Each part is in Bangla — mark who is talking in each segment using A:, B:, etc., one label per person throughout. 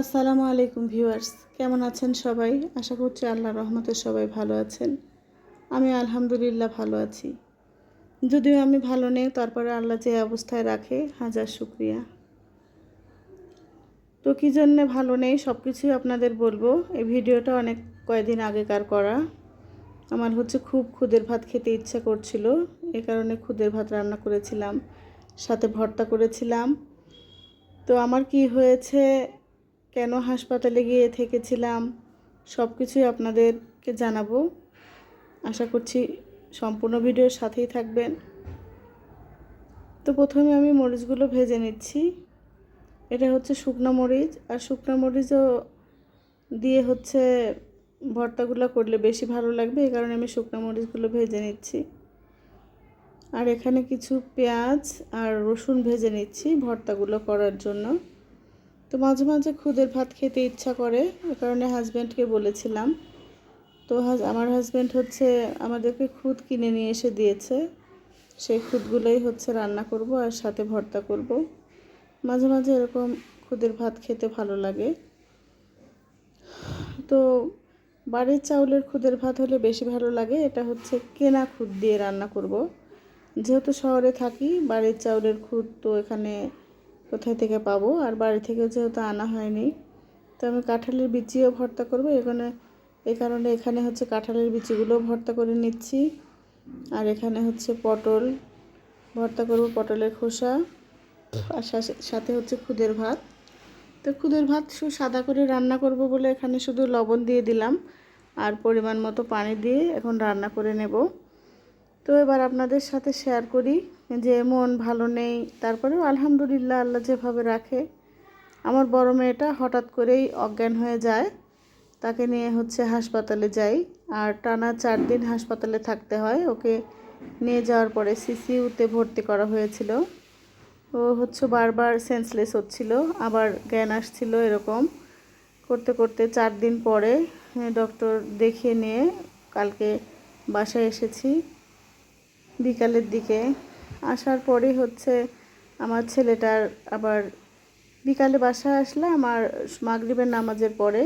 A: আসসালামু আলাইকুম ভিউয়ার্স, কেমন আছেন সবাই? আশা করছি আল্লাহ রহমতে সবাই ভালো আছেন। আমি আলহামদুলিল্লাহ ভালো আছি। যদিও আমি ভালো নেই, তারপরে আল্লাহ যে অবস্থায় রাখে, হাজার শুক্রিয়া। তো কী জন্যে ভালো নেই সব কিছুই আপনাদের বলব। এই ভিডিওটা অনেক কয়েকদিন আগেকার করা। আমার হচ্ছে খুব খুদের ভাত খেতে ইচ্ছা করছিল। এ কারণে খুদের ভাত রান্না করেছিলাম, সাথে ভর্তা করেছিলাম। তো আমার কি হয়েছে কেন হাসপাতালে গিয়ে থেকেছিলাম, সব কিছুই আপনাদেরকে জানাব। আশা করছি সম্পূর্ণ ভিডিওর সাথেই থাকবেন। তো প্রথমে আমি মরিচগুলো ভেজে নিচ্ছি। এটা হচ্ছে শুকনো মরিচ, আর শুকনো মরিচও দিয়ে হচ্ছে ভর্তাগুলো করলে বেশি ভালো লাগবে, এই কারণে আমি শুকনো মরিচগুলো ভেজে নিচ্ছি। আর এখানে কিছু পেঁয়াজ আর রসুন ভেজে নিচ্ছি ভর্তাগুলো করার জন্য। তো মাঝে মাঝে খুদের ভাত খেতে ইচ্ছা করে এ কারণে হাজব্যান্ডকে বলেছিলাম। তো আমার হাজব্যান্ড হচ্ছে, আমাদেরকে খুদ কিনে নিয়ে এসে দিয়েছে। সেই খুদগুলোই হচ্ছে রান্না করব আর সাথে ভর্তা করব। মাঝে মাঝে এরকম খুদের ভাত খেতে ভালো লাগে। তো বাড়ির চাউলের খুদের ভাত হলে বেশি ভালো লাগে, এটা হচ্ছে কেনা খুদ দিয়ে রান্না করব। যেহেতু শহরে থাকি, বাড়ির চাউলের খুদ তো এখানে কোথায় থেকে পাবো? আর বাড়ি থেকে যেহেতু আনা হয়নি, তো আমি কাঁঠালের বিচিও ভর্তা করব। এখানে এই কারণে এখানে হচ্ছে কাঁঠালের বিচিগুলোও ভর্তা করে নিচ্ছি। আর এখানে হচ্ছে পটল ভর্তা করব, পটলের খোসা আর সাথে হচ্ছে খুদের ভাত। তো খুদের ভাত শুধু সাদা করে রান্না করব বলে এখানে শুধু লবণ দিয়ে দিলাম আর পরিমাণ মতো পানি দিয়ে এখন রান্না করে নেব। তো এবার আপনাদের সাথে শেয়ার করি যে মন ভালো নেই, তারপরেও আলহামদুলিল্লাহ আল্লাহ যেভাবে রাখে, আমার বড় মেয়েটা হঠাৎ করেই অজ্ঞান হয়ে যায়। তাকে নিয়ে হচ্ছে হাসপাতালে যাই, আর টানা চার দিন হাসপাতালে থাকতে হয়। ওকে নিয়ে যাওয়ার পরে সিসিউতে ভর্তি করা হয়েছিল। ও হচ্ছে বারবার সেন্সলেস হচ্ছিল, আবার জ্ঞান আসছিল এরকম। করতে করতে চার দিন পরে ডক্টর দেখিয়ে নিয়ে কালকে বাসায় এসেছি। বিকালের দিকে আসার পরে হচ্ছে আমার ছেলেটার আবার বিকালে বাসায় আসলে আমার মাগরিবের নামাজের পরে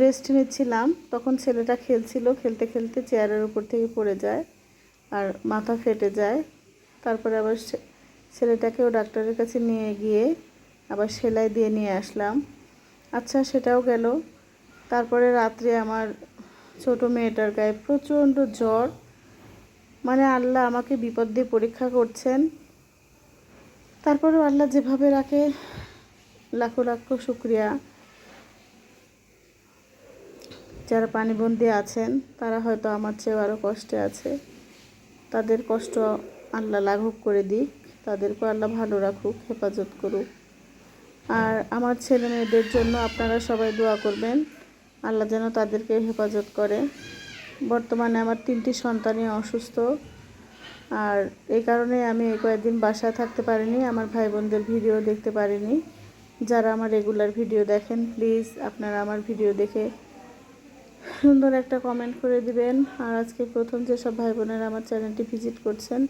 A: রেস্ট নিচ্ছিলাম। তখন ছেলেটা খেলছিল, খেলতে খেলতে চেয়ারের উপর থেকে পড়ে যায় আর মাথা ফেটে যায়। তারপরে আবার ছেলেটাকেও ডাক্তারের কাছে নিয়ে গিয়ে আবার সেলাই দিয়ে নিয়ে আসলাম। আচ্ছা সেটাও গেল। তারপরে রাত্রে আমার ছোট মেয়েটার গায়ে প্রচণ্ড জ্বর। মানে আল্লাহ আমাকে বিপদ দিয়ে পরীক্ষা করছেন। তারপরেও আল্লাহ যেভাবে রাখে, লাখো লাখো শুক্রিয়া। যারা পানিবন্দী আছেন, তারা হয়তো আমার চেয়েও আরও কষ্টে আছে। তাদের কষ্ট আল্লাহ লাঘব করে দিক, তাদেরকেও আল্লাহ ভালো রাখুক, হেফাজত করুক। আর আমার ছেলে মেয়েদের জন্য আপনারা সবাই দোয়া করবেন, আল্লাহ যেন তাদেরকে হেফাজত করে। বর্তমানে আমার তিনটি সন্তানই অসুস্থ। আর এই কারণে আমি কয়েকদিন বাসায় থাকতে পারিনি, আমার ভাই বোনদের ভিডিও দেখতে পারিনি। যারা আমার রেগুলার ভিডিও দেখেন, প্লিজ আপনারা আমার ভিডিও দেখে সুন্দর একটা কমেন্ট করে দিবেন। আর আজকে প্রথম যেসব ভাই বোনেরা আমার চ্যানেলটি ভিজিট করছেন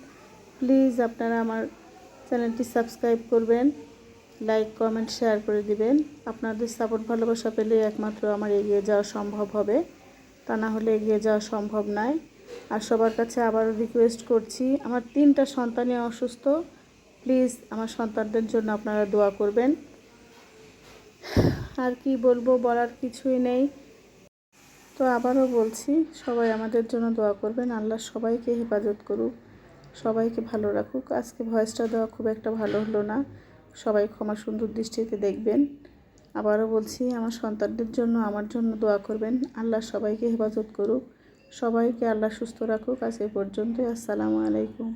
A: প্লিজ আপনারা আমার চ্যানেলটি সাবস্ক্রাইব করবেন লাইক কমেন্ট শেয়ার করে দিবেন। আপনাদের সাপোর্ট ভালোবাসা পেলে একমাত্র আমার এগিয়ে যাওয়া সম্ভব হবে। তা না হলে এগিয়ে যাওয়া সম্ভব নয়। আর সবার কাছে আবারও রিকোয়েস্ট করছি, আমার তিনটা সন্তানই অসুস্থ প্লিজ আমার সন্তানদের জন্য আপনারা দোয়া করবেন। আর কি বলব বলার কিছুই নেই। তো আবারও বলছি, সবাই আমাদের জন্য দোয়া করবেন, আল্লাহ সবাইকে হেফাজত করুক, সবাইকে ভালো রাখুক। আজকে ভয়েসটা দেওয়া খুব একটা ভালো হলো না। সবাই ক্ষমা সুন্দর দৃষ্টিতে দেখবেন। আবারও বলছি, আমার সন্তানদের জন্য আমার জন্য দোয়া করবেন। আল্লাহ সবাইকে হেফাজত করুক। সবাইকে আল্লাহ সুস্থ রাখুক। আজ এ পর্যন্তই। আসসালামু আলাইকুম।